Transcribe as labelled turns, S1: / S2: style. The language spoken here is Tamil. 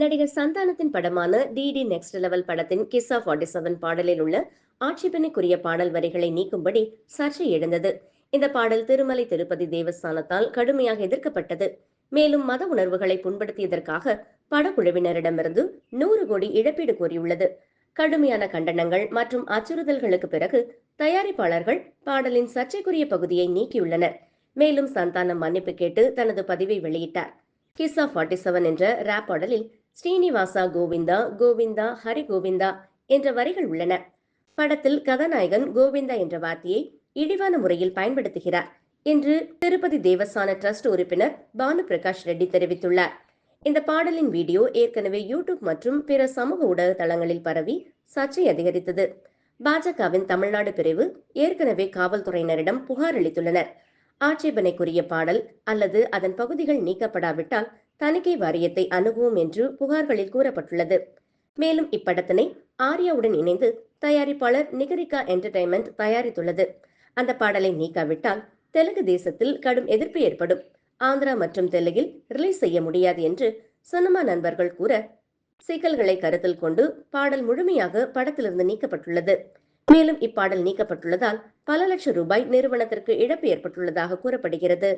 S1: நடிகர் சந்தானத்தின் படமான டிடி நெக்ஸ்ட் லெவல் படத்தின் கிஸ்ஸா ஃபார்ட்டி செவன் பாடலில் உள்ள ஆட்சேபனைக்குரிய பாடல் வரிகளை நீக்கும்படி சர்ச்சை எழுந்தது. இந்த பாடல் திருமலை திருப்பதி தேவஸ்தானத்தால் கடுமையாக எதிர்க்கப்பட்டது. மேலும் மத உணர்வுகளை புண்படுத்தியதற்காக படக்குழுவினரிடமிருந்து நூறு கோடி இழப்பீடு கோரியுள்ளது. கடுமையான கண்டனங்கள் மற்றும் அச்சுறுத்தல்களுக்கு பிறகு தயாரிப்பாளர்கள் பாடலின் சர்ச்சைக்குரிய பகுதியை நீக்கியுள்ளனர். மேலும் சந்தானம் மன்னிப்பு கேட்டு தனது பதிவை வெளியிட்டார். கிஸ் ஆஃப் ஃபார்ட்டி செவன் என்ற ரேப் பாடலில் ஸ்ரீனிவாசா கோவிந்தா கோவிந்தா ஹரி கோவிந்தா என்ற வரிகள் உள்ளன. படத்தில் கதாநாயகன் கோவிந்தா என்ற வார்த்தையை இழிவான முறையில் பயன்படுத்துகிறார் என்று திருப்பதி தேவஸ்தான டிரஸ்ட் உறுப்பினர் பானு பிரகாஷ் ரெட்டி தெரிவித்துள்ளார். இந்த பாடலின் வீடியோ ஏற்கனவே யூடியூப் மற்றும் பிற சமூக ஊடக தளங்களில் பரவி சர்ச்சை அதிகரித்தது. பாஜகவின் தமிழ்நாடு பிரிவு ஏற்கனவே காவல்துறையினரிடம் புகார் அளித்துள்ளனர். ஆட்சேபனைக்குரிய பாடல் அல்லது அதன் பகுதிகள் நீக்கப்படாவிட்டால் தணிக்கை வாரியத்தை அணுகுவோம் என்று புகார்களில் கூறப்பட்டுள்ளது. மேலும் இப்படத்தினை ஆர்யாவுடன் இணைந்து தயாரிப்பாளர் நிகரிகா என்டர்டைன்மெண்ட் தயாரித்துள்ளது. அந்த பாடலை நீக்காவிட்டால் தெலுங்கு தேசத்தில் கடும் எதிர்ப்பு ஏற்படும். ஆந்திரா மற்றும் தெலுங்கில் ரிலீஸ் செய்ய முடியாது என்று சினிமா நண்பர்கள் கூற சிக்கல்களை கருத்தில் கொண்டு பாடல் முழுமையாக படத்திலிருந்து நீக்கப்பட்டுள்ளது. மேலும் இப்பாடல் நீக்கப்பட்டுள்ளதால் பல லட்சம் ரூபாய் நிறுவனத்திற்கு இழப்பு ஏற்பட்டுள்ளதாக கூறப்படுகிறது.